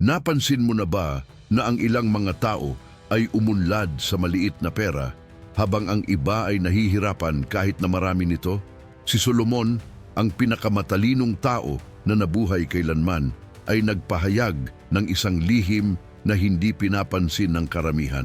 Napansin mo na ba na ang ilang mga tao ay umunlad sa maliit na pera habang ang iba ay nahihirapan kahit na marami nito? Si Solomon, ang pinakamatalinong tao na nabuhay kailanman, ay nagpahayag ng isang lihim na hindi pinapansin ng karamihan.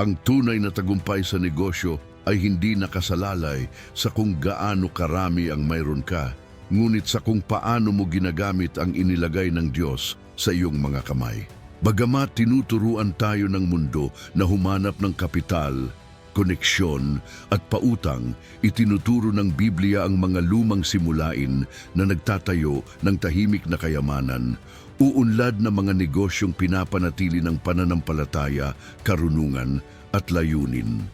Ang tunay na tagumpay sa negosyo ay hindi nakasalalay sa kung gaano karami ang mayroon ka, ngunit sa kung paano mo ginagamit ang inilagay ng Diyos sa iyong mga kamay. Bagamat tinuturuan tayo ng mundo na humanap ng kapital, koneksyon at pautang, itinuturo ng Biblia ang mga lumang simulain na nagtatayo ng tahimik na kayamanan, uunlad na mga negosyong pinapanatili ng pananampalataya, karunungan at layunin.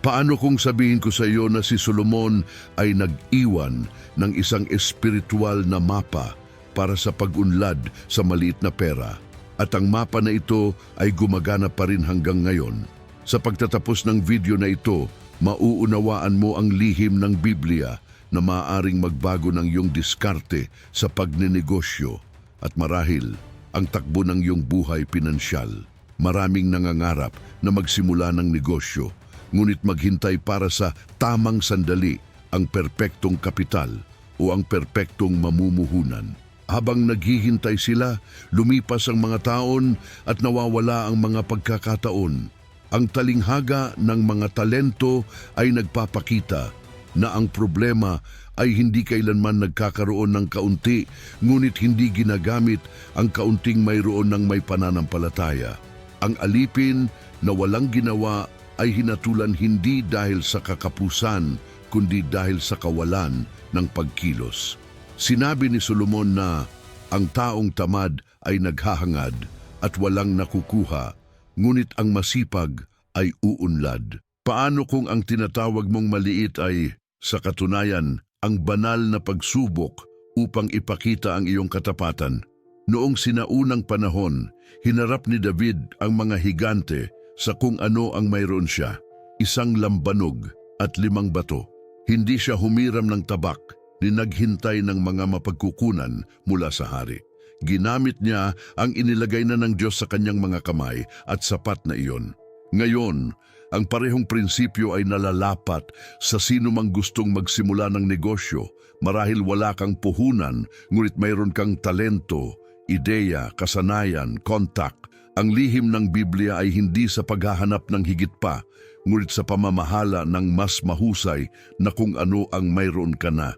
Paano kung sabihin ko sa iyo na si Solomon ay nag-iwan ng isang espiritual na mapa para sa pag-unlad sa maliit na pera at ang mapa na ito ay gumagana pa rin hanggang ngayon? Sa pagtatapos ng video na ito, mauunawaan mo ang lihim ng Biblia na maaaring magbago ng iyong diskarte sa pagnenegosyo at marahil ang takbo ng iyong buhay pinansyal. Maraming nangangarap na magsimula ng negosyo, ngunit maghintay para sa tamang sandali ang perpektong kapital o ang perpektong mamumuhunan. Habang naghihintay sila, lumipas ang mga taon at nawawala ang mga pagkakataon. Ang talinghaga ng mga talento ay nagpapakita na ang problema ay hindi kailanman nagkakaroon ng kaunti, ngunit hindi ginagamit ang kaunting mayroon ng may pananampalataya. Ang alipin na walang ginawa ay hinatulan hindi dahil sa kakapusan, kundi dahil sa kawalan ng pagkilos. Sinabi ni Solomon na ang taong tamad ay naghahangad at walang nakukuha, ngunit ang masipag ay uunlad. Paano kung ang tinatawag mong maliit ay, sa katunayan, ang banal na pagsubok upang ipakita ang iyong katapatan? Noong sinaunang panahon, hinarap ni David ang mga higante sa kung ano ang mayroon siya, isang lambanog at limang bato. Hindi siya humiram ng tabak ni naghintay ng mga mapagkukunan mula sa hari. Ginamit niya ang inilagay na ng Diyos sa kanyang mga kamay at sapat na iyon. Ngayon, ang parehong prinsipyo ay nalalapat sa sino mang gustong magsimula ng negosyo marahil wala kang puhunan ngunit mayroon kang talento, ideya, kasanayan, kontak. Ang lihim ng Biblia ay hindi sa paghahanap ng higit pa, ngunit sa pamamahala ng mas mahusay na kung ano ang mayroon ka na.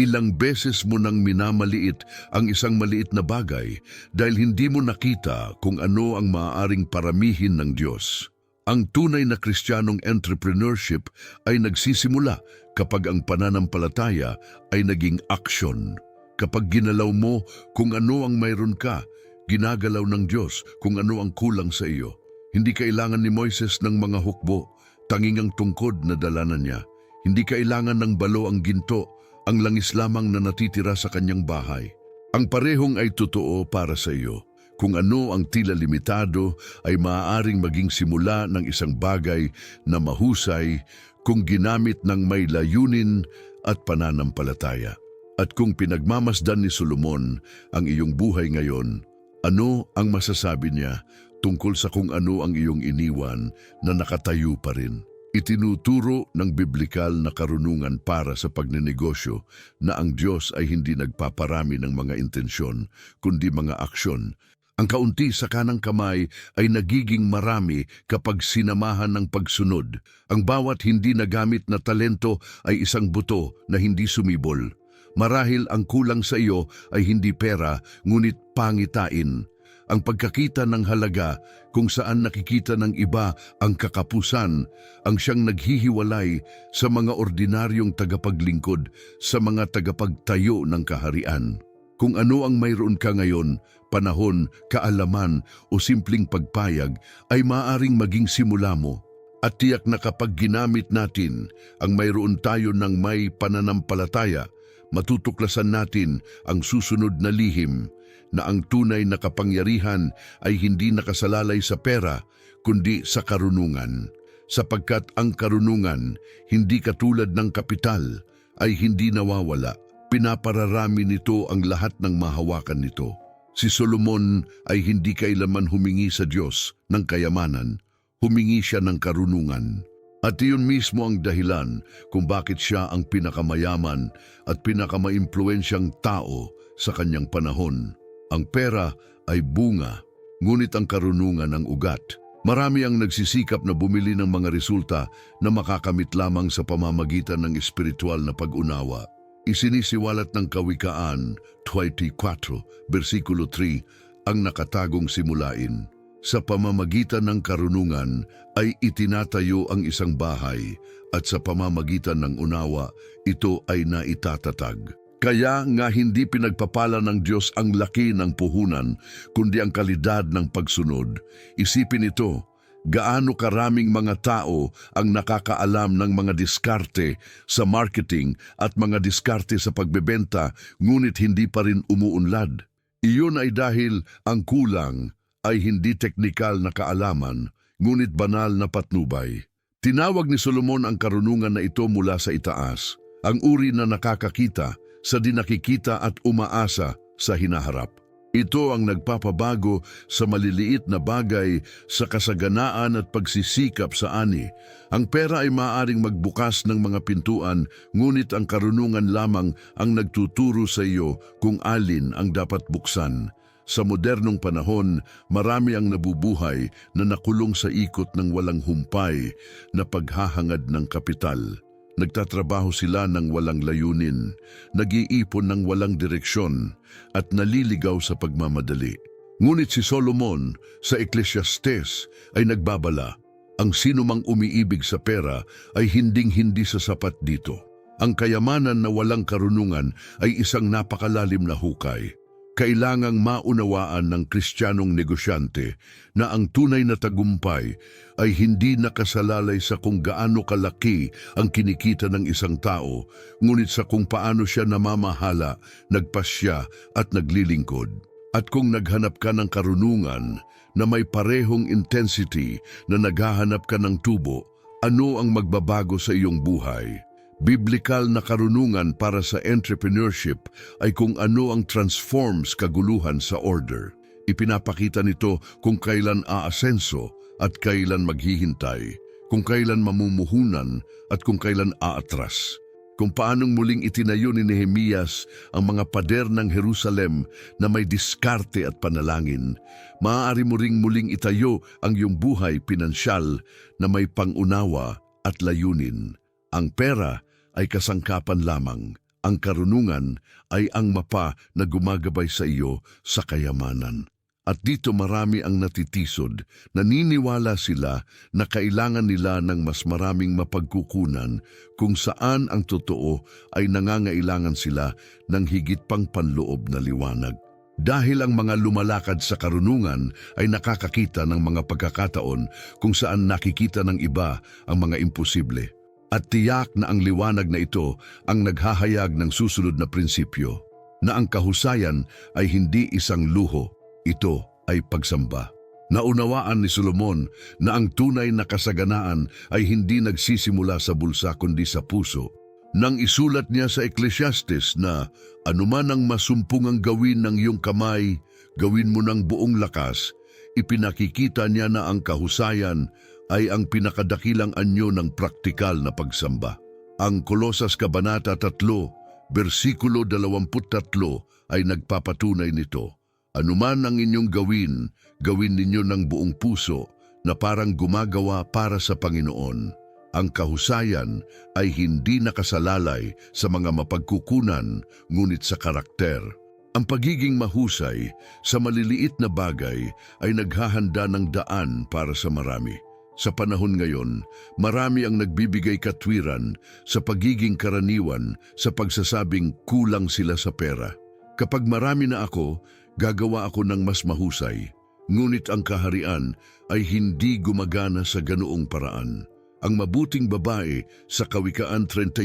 Ilang beses mo nang minamaliit ang isang maliit na bagay dahil hindi mo nakita kung ano ang maaaring paramihin ng Diyos. Ang tunay na kristyanong entrepreneurship ay nagsisimula kapag ang pananampalataya ay naging aksyon. Kapag ginalaw mo kung ano ang mayroon ka, ginagalaw ng Diyos kung ano ang kulang sa iyo. Hindi kailangan ni Moises ng mga hukbo, tanging ang tungkod na dalanan niya. Hindi kailangan ng balo ang ginto, ang langis lamang na natitira sa kanyang bahay. Ang parehong ay totoo para sa iyo. Kung ano ang tila limitado ay maaaring maging simula ng isang bagay na mahusay kung ginamit ng may layunin at pananampalataya. At kung pinagmamasdan ni Solomon ang iyong buhay ngayon, ano ang masasabi niya tungkol sa kung ano ang iyong iniwan na nakatayo pa rin? Itinuturo ng biblikal na karunungan para sa pagnenegosyo na ang Diyos ay hindi nagpaparami ng mga intensyon, kundi mga aksyon. Ang kaunti sa kanang kamay ay nagiging marami kapag sinamahan ng pagsunod. Ang bawat hindi nagamit na talento ay isang buto na hindi sumibol. Marahil ang kulang sa iyo ay hindi pera, ngunit pangitain. Ang pagkakita ng halaga kung saan nakikita ng iba ang kakapusan, ang siyang naghihiwalay sa mga ordinaryong tagapaglingkod, sa mga tagapagtayo ng kaharian. Kung ano ang mayroon ka ngayon, panahon, kaalaman o simpleng pagpayag ay maaring maging simula mo. At tiyak na kapag ginamit natin ang mayroon tayo ng may pananampalataya, matutuklasan natin ang susunod na lihim na ang tunay na kapangyarihan ay hindi nakasalalay sa pera kundi sa karunungan. Sapagkat ang karunungan, hindi katulad ng kapital, ay hindi nawawala. Pinapararami nito ang lahat ng mahawakan nito. Si Solomon ay hindi kailaman humingi sa Diyos ng kayamanan, humingi siya ng karunungan. At iyon mismo ang dahilan kung bakit siya ang pinakamayaman at pinakamaimpluensyang tao sa kanyang panahon. Ang pera ay bunga, ngunit ang karunungan ang ugat. Marami ang nagsisikap na bumili ng mga resulta na makakamit lamang sa pamamagitan ng espiritual na pag-unawa. Isinisiwalat ng Kawikaan 24, versikulo 3, ang nakatagong simulain. Sa pamamagitan ng karunungan ay itinatayo ang isang bahay at sa pamamagitan ng unawa ito ay naitatatag. Kaya nga hindi pinagpapala ng Diyos ang laki ng puhunan kundi ang kalidad ng pagsunod. Isipin ito, gaano karaming mga tao ang nakakaalam ng mga diskarte sa marketing at mga diskarte sa pagbebenta ngunit hindi pa rin umuunlad. Iyon ay dahil ang kulang ay hindi teknikal na kaalaman, ngunit banal na patnubay. Tinawag ni Solomon ang karunungan na ito mula sa itaas, ang uri na nakakakita sa dinakikita at umaasa sa hinaharap. Ito ang nagpapabago sa maliliit na bagay sa kasaganaan at pagsisikap sa ani. Ang pera ay maaaring magbukas ng mga pintuan, ngunit ang karunungan lamang ang nagtuturo sa iyo kung alin ang dapat buksan. Sa modernong panahon, marami ang nabubuhay na nakulong sa ikot ng walang humpay na paghahangad ng kapital. Nagtatrabaho sila ng walang layunin, nag-iipon ng walang direksyon, at naliligaw sa pagmamadali. Ngunit si Solomon sa Ecclesiastes ay nagbabala, ang sinumang umiibig sa pera ay hinding-hindi sasapat dito. Ang kayamanan na walang karunungan ay isang napakalalim na hukay. Kailangang maunawaan ng kristyanong negosyante na ang tunay na tagumpay ay hindi nakasalalay sa kung gaano kalaki ang kinikita ng isang tao, ngunit sa kung paano siya namamahala, nagpasya at naglilingkod. At kung naghanap ka ng karunungan na may parehong intensity na naghahanap ka ng tubo, ano ang magbabago sa iyong buhay? Biblikal na karunungan para sa entrepreneurship ay kung ano ang transforms kaguluhan sa order. Ipinapakita nito kung kailan aasenso at kailan maghihintay, kung kailan mamumuhunan at kung kailan aatras. Kung paanong muling itinayo ni Nehemias ang mga pader ng Jerusalem na may diskarte at panalangin, maaari mo ring muling itayo ang iyong buhay pinansyal na may pangunawa at layunin. Ang pera ay kasangkapan lamang. Ang karunungan ay ang mapa na gumagabay sa iyo sa kayamanan. At dito marami ang natitisod, naniniwala sila na kailangan nila ng mas maraming mapagkukunan kung saan ang totoo ay nangangailangan sila ng higit pang panloob na liwanag. Dahil ang mga lumalakad sa karunungan ay nakakakita ng mga pagkakataon kung saan nakikita ng iba ang mga imposible. At tiyak na ang liwanag na ito ang naghahayag ng susunod na prinsipyo, na ang kahusayan ay hindi isang luho, ito ay pagsamba. Naunawaan ni Solomon na ang tunay na kasaganaan ay hindi nagsisimula sa bulsa kundi sa puso. Nang isulat niya sa Ecclesiastes na anuman ang masumpungang gawin ng iyong kamay, gawin mo ng buong lakas, ipinakikita niya na ang kahusayan ay ang pinakadakilang anyo ng praktikal na pagsamba. Ang Kolosas Kabanata 3, versikulo 23 ay nagpapatunay nito. Anuman ang inyong gawin, gawin ninyo ng buong puso na parang gumagawa para sa Panginoon. Ang kahusayan ay hindi nakasalalay sa mga mapagkukunan, ngunit sa karakter. Ang pagiging mahusay sa maliliit na bagay ay naghahanda ng daan para sa marami. Sa panahon ngayon, marami ang nagbibigay katwiran sa pagiging karaniwan sa pagsasabing kulang sila sa pera. Kapag marami na ako, gagawa ako ng mas mahusay. Ngunit ang kaharian ay hindi gumagana sa ganoong paraan. Ang mabuting babae sa Kawikaan 31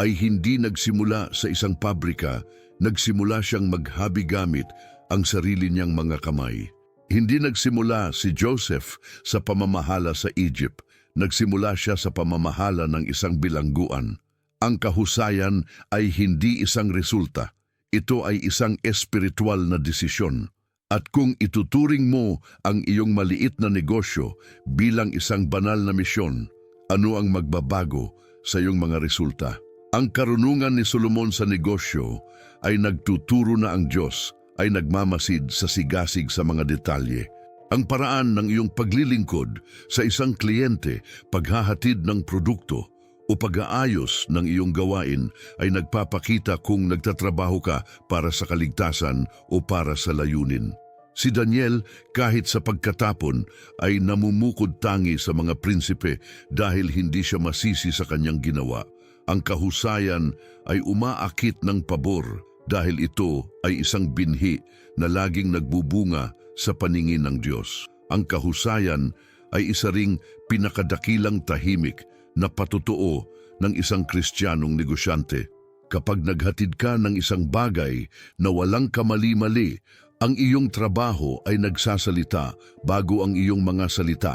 ay hindi nagsimula sa isang pabrika, nagsimula siyang maghabi gamit ang sarili niyang mga kamay. Hindi nagsimula si Joseph sa pamamahala sa Egypt, nagsimula siya sa pamamahala ng isang bilangguan. Ang kahusayan ay hindi isang resulta, ito ay isang espiritual na desisyon. At kung ituturing mo ang iyong maliit na negosyo bilang isang banal na misyon, ano ang magbabago sa iyong mga resulta? Ang karunungan ni Solomon sa negosyo ay nagtuturo na ang Diyos ay nagmamasid sa sigasig sa mga detalye. Ang paraan ng iyong paglilingkod sa isang kliyente, paghahatid ng produkto o pag-aayos ng iyong gawain ay nagpapakita kung nagtatrabaho ka para sa kaligtasan o para sa layunin. Si Daniel, kahit sa pagkatapon, ay namumukod tangi sa mga prinsipe dahil hindi siya masisi sa kanyang ginawa. Ang kahusayan ay umaakit ng pabor dahil ito ay isang binhi na laging nagbubunga sa paningin ng Diyos. Ang kahusayan ay isa ring pinakadakilang tahimik na patotoo ng isang kristyanong negosyante. Kapag naghatid ka ng isang bagay na walang kamali-mali, ang iyong trabaho ay nagsasalita bago ang iyong mga salita.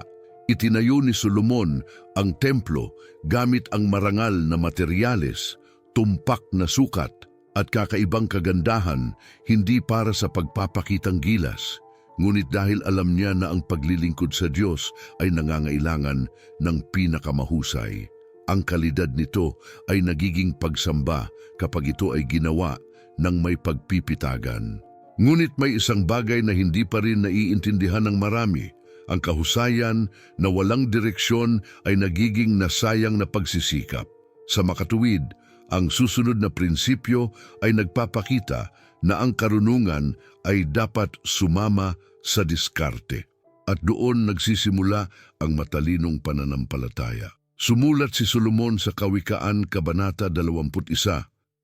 Itinayo ni Solomon ang templo gamit ang marangal na materyales, tumpak na sukat at kakaibang kagandahan hindi para sa pagpapakitang gilas. Ngunit dahil alam niya na ang paglilingkod sa Diyos ay nangangailangan ng pinakamahusay. Ang kalidad nito ay nagiging pagsamba kapag ito ay ginawa ng may pagpipitagan. Ngunit may isang bagay na hindi pa rin naiintindihan ng marami. Ang kahusayan na walang direksyon ay nagiging nasayang na pagsisikap. Sa makatuwid, ang susunod na prinsipyo ay nagpapakita na ang karunungan ay dapat sumama sa diskarte. At doon nagsisimula ang matalinong pananampalataya. Sumulat si Solomon sa Kawikaan Kabanata 21,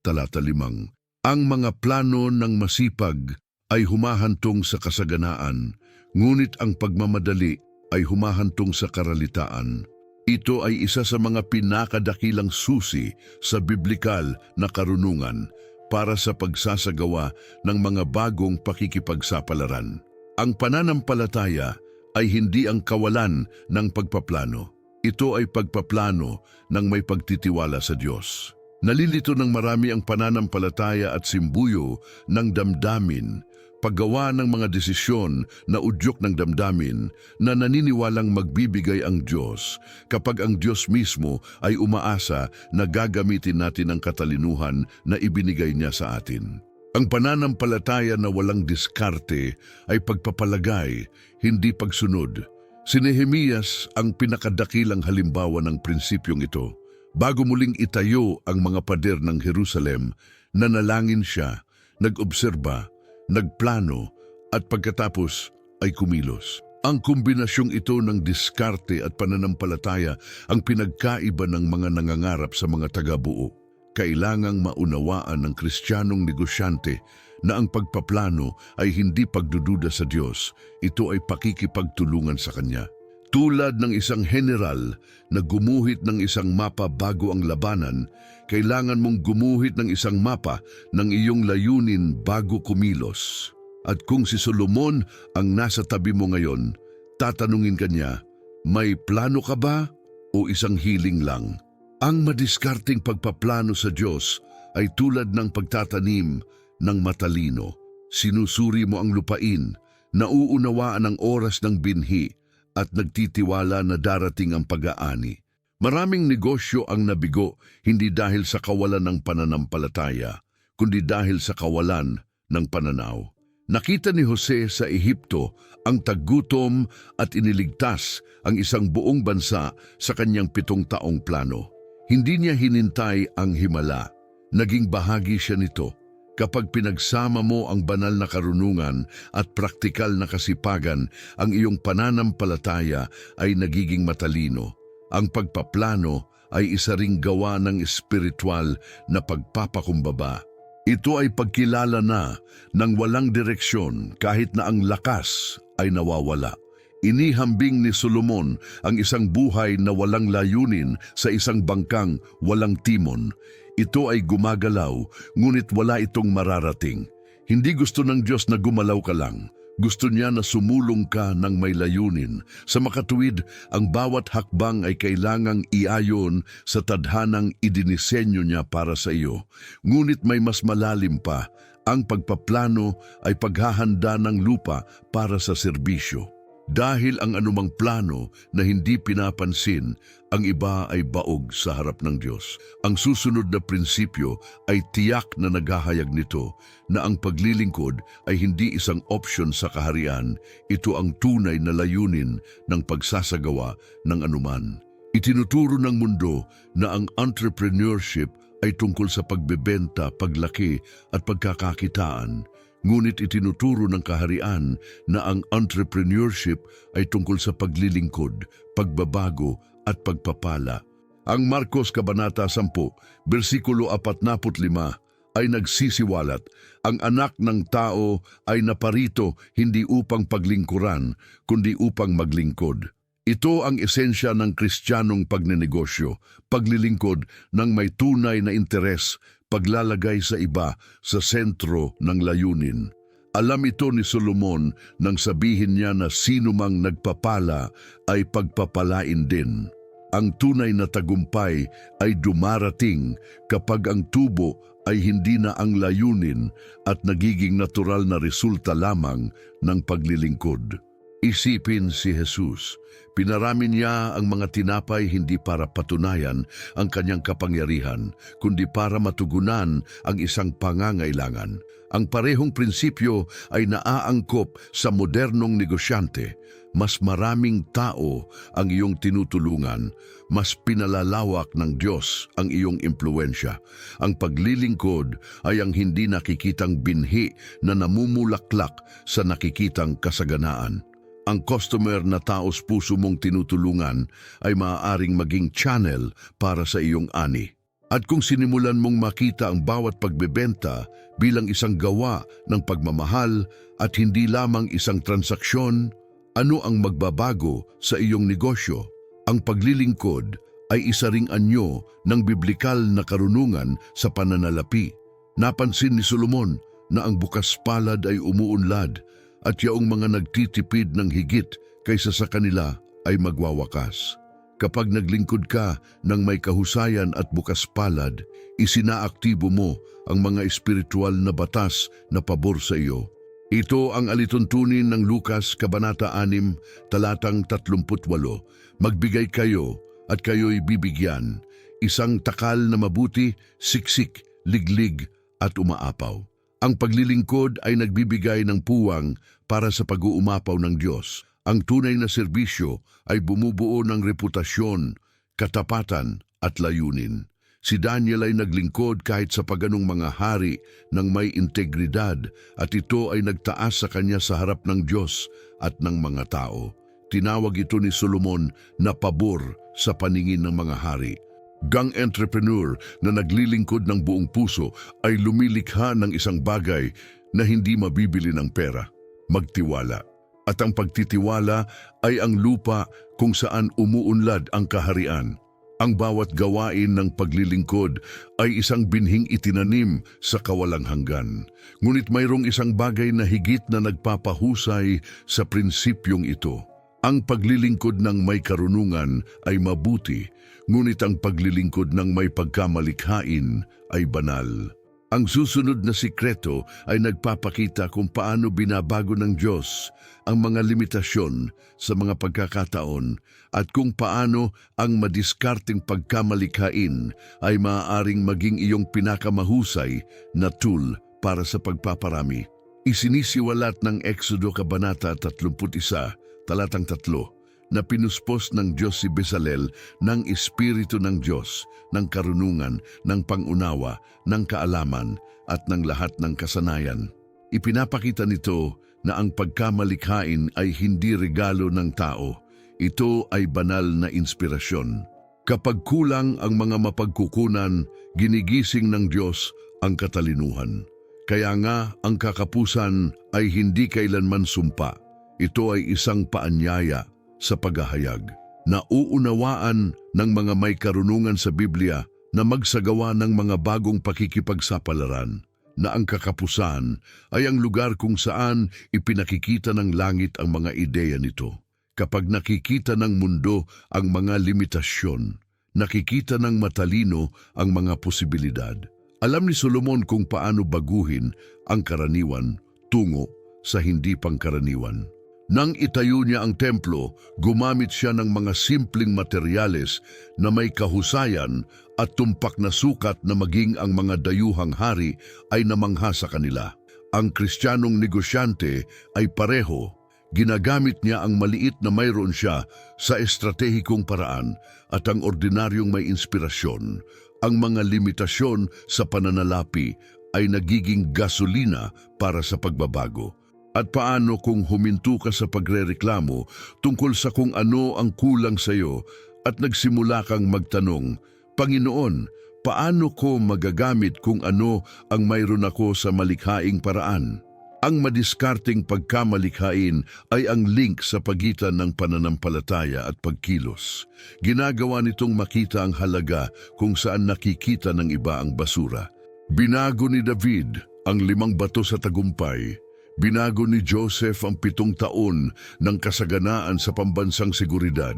talata 5. Ang mga plano ng masipag ay humahantong sa kasaganaan, ngunit ang pagmamadali ay humahantong sa karalitaan. Ito ay isa sa mga pinakadakilang susi sa biblikal na karunungan para sa pagsasagawa ng mga bagong pakikipagsapalaran. Ang pananampalataya ay hindi ang kawalan ng pagpaplano. Ito ay pagpaplano ng may pagtitiwala sa Diyos. Nalilito ng marami ang pananampalataya at simbuyo ng damdamin, paggawa ng mga desisyon na udyok ng damdamin na naniniwalang magbibigay ang Diyos kapag ang Diyos mismo ay umaasa na gagamitin natin ang katalinuhan na ibinigay niya sa atin. Ang pananampalataya na walang diskarte ay pagpapalagay, hindi pagsunod. Si Nehemias ang pinakadakilang halimbawa ng prinsipyong ito. Bago muling itayo ang mga pader ng Jerusalem, nanalangin siya, nag-obserba, nagplano, at pagkatapos ay kumilos. Ang kombinasyong ito ng diskarte at pananampalataya ang pinagkaiba ng mga nangangarap sa mga taga-buo. Kailangang maunawaan ng kristyanong negosyante na ang pagpaplano ay hindi pagdududa sa Diyos, ito ay pakikipagtulungan sa Kanya. Tulad ng isang general na gumuhit ng isang mapa bago ang labanan, kailangan mong gumuhit ng isang mapa ng iyong layunin bago kumilos. At kung si Solomon ang nasa tabi mo ngayon, tatanungin kanya, may plano ka ba o isang hiling lang? Ang madiskarting pagpaplano sa Diyos ay tulad ng pagtatanim ng matalino. Sinusuri mo ang lupain, nauunawaan ang oras ng binhi, at nagtitiwala na darating ang pag-aani. Maraming negosyo ang nabigo hindi dahil sa kawalan ng pananampalataya, kundi dahil sa kawalan ng pananaw. Nakita ni Jose sa Ehipto ang taggutom at iniligtas ang isang buong bansa sa kanyang pitong taong plano. Hindi niya hinintay ang himala. Naging bahagi siya nito. Kapag pinagsama mo ang banal na karunungan at praktikal na kasipagan, ang iyong pananampalataya ay nagiging matalino. Ang pagpaplano ay isa ring gawa ng espiritual na pagpapakumbaba. Ito ay pagkilala na ng walang direksyon kahit na ang lakas ay nawawala. Inihambing ni Solomon ang isang buhay na walang layunin sa isang bangkang walang timon. Ito ay gumagalaw, ngunit wala itong mararating. Hindi gusto ng Diyos na gumalaw ka lang. Gusto niya na sumulong ka ng may layunin. Sa makatuwid, ang bawat hakbang ay kailangang iayon sa tadhanang idinisenyo niya para sa iyo. Ngunit may mas malalim pa, Ang pagpaplano ay paghahanda ng lupa para sa serbisyo. Dahil ang anumang plano na hindi pinapansin, ang iba ay baog sa harap ng Diyos. Ang susunod na prinsipyo ay tiyak na naghahayag nito na ang paglilingkod ay hindi isang option sa kaharian, ito ang tunay na layunin ng pagsasagawa ng anuman. Itinuturo ng mundo na ang entrepreneurship ay tungkol sa pagbebenta, paglaki at pagkakakitaan. Ngunit itinuturo ng kaharian na ang entrepreneurship ay tungkol sa paglilingkod, pagbabago at pagpapala. Ang Marcos Kabanata 10, versikulo 45 ay nagsisiwalat, ang anak ng tao ay naparito hindi upang paglingkuran, kundi upang maglingkod. Ito ang esensya ng kristyanong pagnenegosyo, paglilingkod ng may tunay na interes, paglalagay sa iba sa sentro ng layunin. Alam ito ni Solomon nang sabihin niya na sino mang nagpapala ay pagpapalain din. Ang tunay na tagumpay ay dumarating kapag ang tubo ay hindi na ang layunin at nagiging natural na resulta lamang ng paglilingkod. Isipin si Jesus. Pinarami niya ang mga tinapay hindi para patunayan ang kanyang kapangyarihan, kundi para matugunan ang isang pangangailangan. Ang parehong prinsipyo ay naaangkop sa modernong negosyante. Mas maraming tao ang iyong tinutulungan, mas pinalalawak ng Diyos ang iyong impluensya. Ang paglilingkod ay ang hindi nakikitang binhi na namumulaklak sa nakikitang kasaganaan ang customer na taos puso mong tinutulungan ay maaaring maging channel para sa iyong ani. At kung sinimulan mong makita ang bawat pagbebenta bilang isang gawa ng pagmamahal at hindi lamang isang transaksyon, ano ang magbabago sa iyong negosyo? Ang paglilingkod ay isa ring anyo ng biblikal na karunungan sa pananalapi. Napansin ni Solomon na ang bukas palad ay umuunlad at yaong mga nagtitipid ng higit kaysa sa kanila ay magwawakas. Kapag naglingkod ka ng may kahusayan at bukas palad, isinaaktibo mo ang mga espiritual na batas na pabor sa iyo. Ito ang alituntunin ng Lukas Kabanata 6, talatang 38. Magbigay kayo at kayo'y bibigyan. Isang takal na mabuti, siksik, liglig at umaapaw. Ang paglilingkod ay nagbibigay ng puwang para sa pag-uumapaw ng Diyos. Ang tunay na serbisyo ay bumubuo ng reputasyon, katapatan at layunin. Si Daniel ay naglingkod kahit sa paganong mga hari ng may integridad at ito ay nagtaas sa kanya sa harap ng Diyos at ng mga tao. Tinawag ito ni Solomon na pabor sa paningin ng mga hari. Gang entrepreneur na naglilingkod ng buong puso ay lumilikha ng isang bagay na hindi mabibili ng pera, magtiwala. At ang pagtitiwala ay ang lupa kung saan umuunlad ang kaharian. Ang bawat gawain ng paglilingkod ay isang binhing itinanim sa kawalang hanggan. Ngunit mayroong isang bagay na higit na nagpapahusay sa prinsipyong ito. Ang paglilingkod ng may karunungan ay mabuti, ngunit ang paglilingkod ng may pagkamalikhain ay banal. Ang susunod na sikreto ay nagpapakita kung paano binabago ng Diyos ang mga limitasyon sa mga pagkakataon at kung paano ang madiskarteng pagkamalikhain ay maaaring maging iyong pinakamahusay na tool para sa pagpaparami. Isinisiwalat ng Exodo Kabanata 31, talatang 3, na pinuspos ng Diyos si Bezalel ng Espiritu ng Diyos, ng karunungan, ng pangunawa, ng kaalaman, at ng lahat ng kasanayan. Ipinapakita nito na ang pagkamalikhain ay hindi regalo ng tao. Ito ay banal na inspirasyon. Kapag kulang ang mga mapagkukunan, ginigising ng Diyos ang katalinuhan. Kaya nga ang kakapusan ay hindi kailanman sumpa. Ito ay isang paanyaya sa paghahayag. Nauunawaan ng mga may karunungan sa Biblia na magsagawa ng mga bagong pakikipagsapalaran na ang kakapusan ay ang lugar kung saan ipinakikita ng langit ang mga ideya nito. Kapag nakikita ng mundo ang mga limitasyon, nakikita ng matalino ang mga posibilidad. Alam ni Solomon kung paano baguhin ang karaniwan tungo sa hindi pangkaraniwan. Nang itayo niya ang templo, gumamit siya ng mga simpleng materyales na may kahusayan at tumpak na sukat na maging ang mga dayuhang hari ay namangha sa kanila. Ang kristyanong negosyante ay pareho. Ginagamit niya ang maliit na mayroon siya sa estratehikong paraan at ang ordinaryong may inspirasyon. Ang mga limitasyon sa pananalapi ay nagiging gasolina para sa pagbabago. At paano kung huminto ka sa pagrereklamo tungkol sa kung ano ang kulang sa iyo at nagsimula kang magtanong, Panginoon, paano ko magagamit kung ano ang mayroon ako sa malikhaing paraan? Ang madiskarting pagkamalikhain ay ang link sa pagitan ng pananampalataya at pagkilos. Ginagawa nitong makita ang halaga kung saan nakikita ng iba ang basura. Binago ni David ang limang bato sa tagumpay Binago ni Joseph ang pitong taon ng kasaganaan sa pambansang seguridad.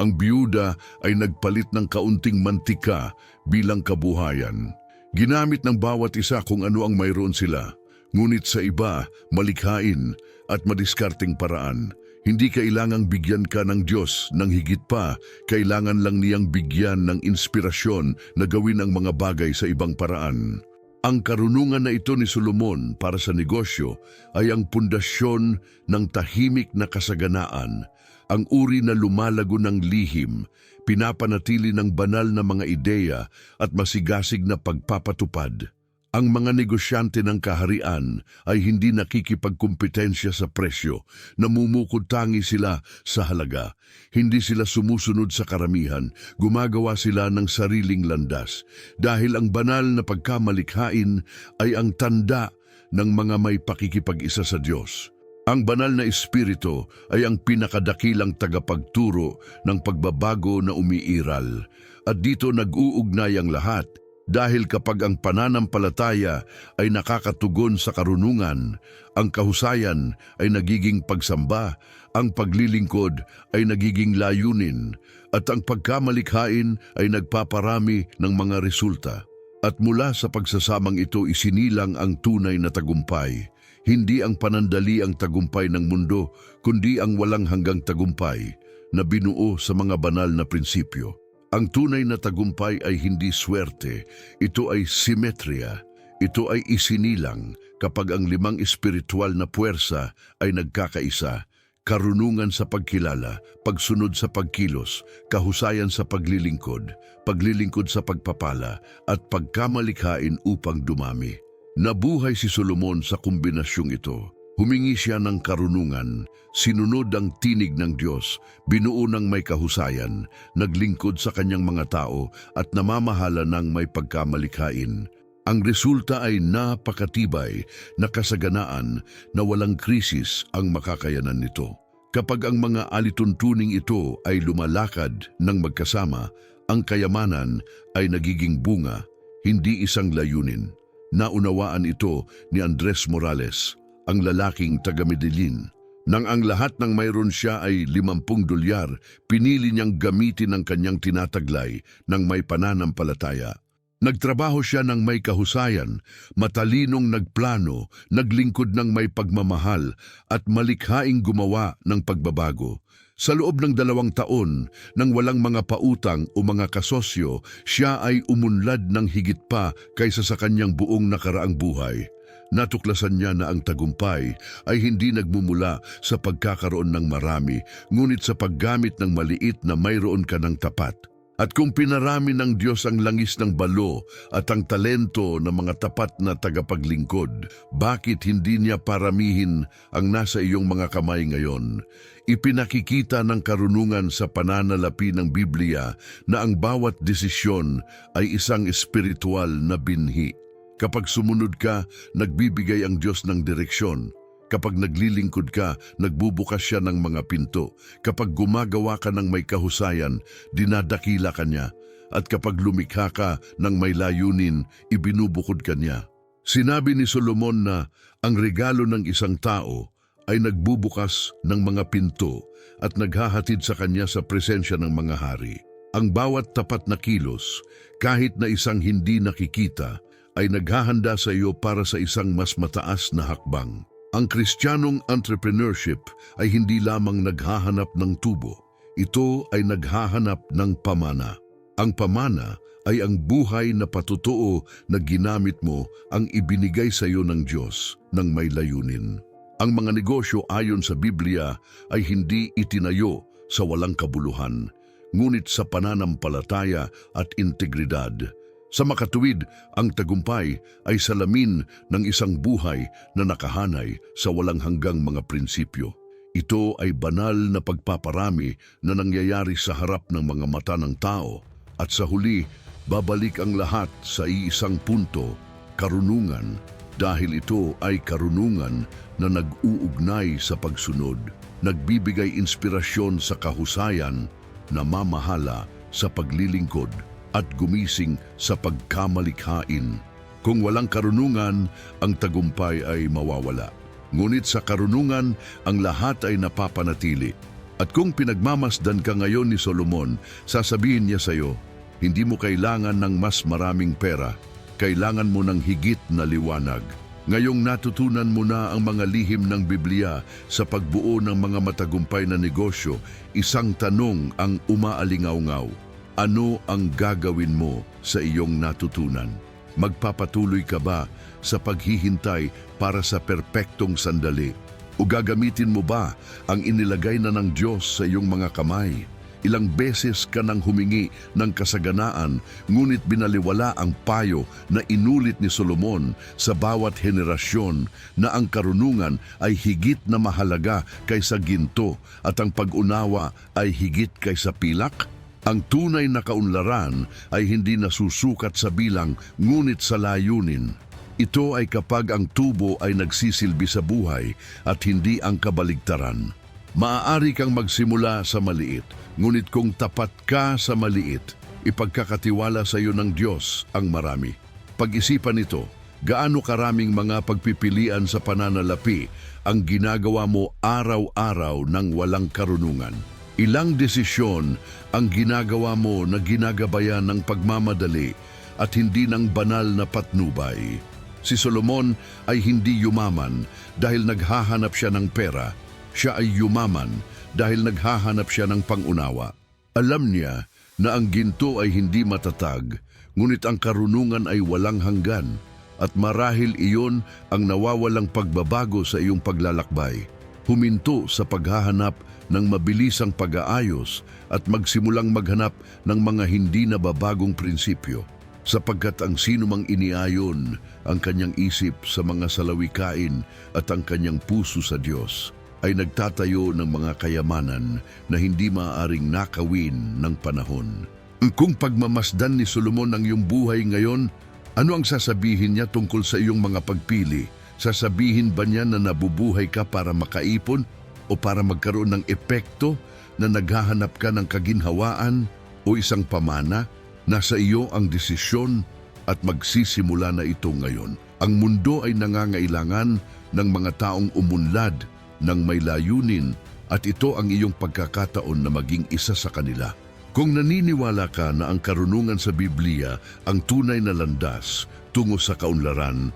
Ang biyuda ay nagpalit ng kaunting mantika bilang kabuhayan. Ginamit ng bawat isa kung ano ang mayroon sila. Ngunit sa iba, malikhain at madiskarting paraan. Hindi kailangang bigyan ka ng Diyos ng higit pa, kailangan lang niyang bigyan ng inspirasyon na gawin ang mga bagay sa ibang paraan. Ang karunungan na ito ni Solomon para sa negosyo ay ang pundasyon ng tahimik na kasaganaan, ang uri na lumalago ng lihim, pinapanatili ng banal na mga ideya at masigasig na pagpapatupad. Ang mga negosyante ng kaharian ay hindi nakikipagkumpetensya sa presyo, namumukod tangi sila sa halaga. Hindi sila sumusunod sa karamihan, gumagawa sila ng sariling landas. Dahil ang banal na pagkamalikhain ay ang tanda ng mga may pakikipag-isa sa Diyos. Ang banal na espiritu ay ang pinakadakilang tagapagturo ng pagbabago na umiiral. At dito nag-uugnay ang lahat dahil kapag ang pananampalataya ay nakakatugon sa karunungan, ang kahusayan ay nagiging pagsamba, ang paglilingkod ay nagiging layunin, at ang pagkamalikhain ay nagpaparami ng mga resulta. At mula sa pagsasamang ito isinilang ang tunay na tagumpay. Hindi ang panandali ang tagumpay ng mundo, kundi ang walang hanggang tagumpay na binuo sa mga banal na prinsipyo. Ang tunay na tagumpay ay hindi swerte, ito ay simetria. Ito ay isinilang kapag ang limang espiritual na puwersa ay nagkakaisa, karunungan sa pagkilala, pagsunod sa pagkilos, kahusayan sa paglilingkod, paglilingkod sa pagpapala, at pagkamalikhain upang dumami. Nabuhay si Solomon sa kombinasyong ito. Humingi siya ng karunungan, sinunod ang tinig ng Diyos, binuo ng may kahusayan, naglingkod sa kanyang mga tao at namamahala ng may pagkamalikhain. Ang resulta ay napakatibay na kasaganaan na walang krisis ang makakayanan nito. Kapag ang mga alituntuning ito ay lumalakad ng magkasama, ang kayamanan ay nagiging bunga, hindi isang layunin. Naunawaan ito ni Andres Morales, ang lalaking taga Medellin. Nang ang lahat ng mayroon siya ay limampung dolyar, pinili niyang gamitin ang kanyang tinataglay ng may pananampalataya. Nagtrabaho siya ng may kahusayan, matalinong nagplano, naglingkod ng may pagmamahal at malikhaing gumawa ng pagbabago. Sa loob ng dalawang taon, nang walang mga pautang o mga kasosyo, siya ay umunlad ng higit pa kaysa sa kanyang buong nakaraang buhay. Natuklasan niya na ang tagumpay ay hindi nagmumula sa pagkakaroon ng marami, ngunit sa paggamit ng maliit na mayroon ka ng tapat. At kung pinarami ng Diyos ang langis ng balo at ang talento ng mga tapat na tagapaglingkod, bakit hindi niya paramihin ang nasa iyong mga kamay ngayon? Ipinakikita ng karunungan sa pananalapi ng Biblia na ang bawat desisyon ay isang espiritual na binhi. Kapag sumunod ka, nagbibigay ang Diyos ng direksyon. Kapag naglilingkod ka, nagbubukas siya ng mga pinto. Kapag gumagawa ka ng may kahusayan, dinadakila ka niya. At kapag lumikha ka ng may layunin, ibinubukod ka niya. Sinabi ni Solomon na ang regalo ng isang tao ay nagbubukas ng mga pinto at naghahatid sa kanya sa presensya ng mga hari. Ang bawat tapat na kilos, kahit na isang hindi nakikita, ay naghahanda sa iyo para sa isang mas mataas na hakbang. Ang kristyanong entrepreneurship ay hindi lamang naghahanap ng tubo. Ito ay naghahanap ng pamana. Ang pamana ay ang buhay na patutuo na ginamit mo ang ibinigay sa iyo ng Diyos ng may layunin. Ang mga negosyo ayon sa Biblia ay hindi itinayo sa walang kabuluhan, ngunit sa pananampalataya at integridad. Sa makatuwid, ang tagumpay ay salamin ng isang buhay na nakahanay sa walang hanggang mga prinsipyo. Ito ay banal na pagpaparami na nangyayari sa harap ng mga mata ng tao. At sa huli, babalik ang lahat sa iisang punto, karunungan, dahil ito ay karunungan na nag-uugnay sa pagsunod, nagbibigay inspirasyon sa kahusayan, na mamahala sa paglilingkod at gumising sa pagkamalikhain. Kung walang karunungan, ang tagumpay ay mawawala. Ngunit sa karunungan, ang lahat ay napapanatili. At kung pinagmamasdan ka ngayon ni Solomon, sasabihin niya sa iyo, hindi mo kailangan ng mas maraming pera, kailangan mo ng higit na liwanag. Ngayong natutunan mo na ang mga lihim ng Biblia sa pagbuo ng mga matagumpay na negosyo, isang tanong ang umaalingaw-ngaw. Ano ang gagawin mo sa iyong natutunan? Magpapatuloy ka ba sa paghihintay para sa perpektong sandali? O gagamitin mo ba ang inilagay na ng Diyos sa iyong mga kamay? Ilang beses ka nang humingi ng kasaganaan, ngunit binaliwala ang payo na inulit ni Solomon sa bawat henerasyon na ang karunungan ay higit na mahalaga kaysa ginto at ang pag-unawa ay higit kaysa pilak? Ang tunay na kaunlaran ay hindi nasusukat sa bilang ngunit sa layunin. Ito ay kapag ang tubo ay nagsisilbi sa buhay at hindi ang kabaligtaran. Maaari kang magsimula sa maliit, ngunit kung tapat ka sa maliit, ipagkakatiwala sa iyo ng Diyos ang marami. Pag-isipan ito, gaano karaming mga pagpipilian sa pananalapi ang ginagawa mo araw-araw ng walang karunungan. Ilang desisyon ang ginagawa mo na ginagabayan ng pagmamadali at hindi ng banal na patnubay. Si Solomon ay hindi yumaman dahil naghahanap siya ng pera. Siya ay yumaman dahil naghahanap siya ng pangunawa. Alam niya na ang ginto ay hindi matatag, ngunit ang karunungan ay walang hanggan at marahil iyon ang nawawalang pagbabago sa iyong paglalakbay. Huminto sa paghahanap ng mabilisang pag-aayos at magsimulang maghanap ng mga hindi nababagong prinsipyo sapagkat ang sino mang iniayon ang kanyang isip sa mga salawikain at ang kanyang puso sa Diyos ay nagtatayo ng mga kayamanan na hindi maaaring nakawin ng panahon. Kung pagmamasdan ni Solomon ang iyong buhay ngayon, ano ang sasabihin niya tungkol sa iyong mga pagpili? Sasabihin ba niya na nabubuhay ka para makaipon o para magkaroon ng epekto na naghahanap ka ng kaginhawaan o isang pamana? Nasa iyo ang desisyon at magsisimula na ito ngayon. Ang mundo ay nangangailangan ng mga taong umunlad ng may layunin at ito ang iyong pagkakataon na maging isa sa kanila. Kung naniniwala ka na ang karunungan sa Biblia ang tunay na landas tungo sa kaunlaran,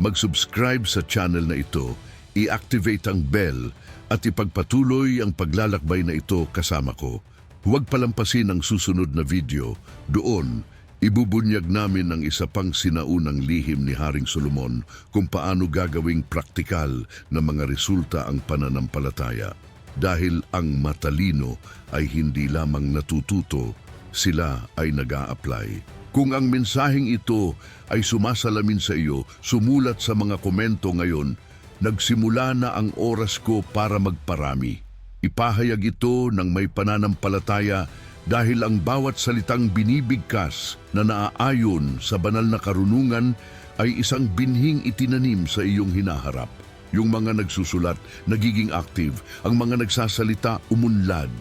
mag-subscribe sa channel na ito, i-activate ang bell at ipagpatuloy ang paglalakbay na ito kasama ko. Huwag palampasin ang susunod na video. Doon, ibubunyag namin ang isa pang sinaunang lihim ni Haring Solomon kung paano gagawing praktikal na mga resulta ang pananampalataya. Dahil ang matalino ay hindi lamang natututo, sila ay nag apply Kung ang mensaheng ito ay sumasalamin sa iyo, sumulat sa mga komento ngayon, nagsimula na ang oras ko para magparami. Ipahayag ito ng may pananampalataya dahil ang bawat salitang binibigkas na naaayon sa banal na karunungan ay isang binhing itinanim sa iyong hinaharap. Yung mga nagsusulat, nagiging active. Ang mga nagsasalita, umunlad.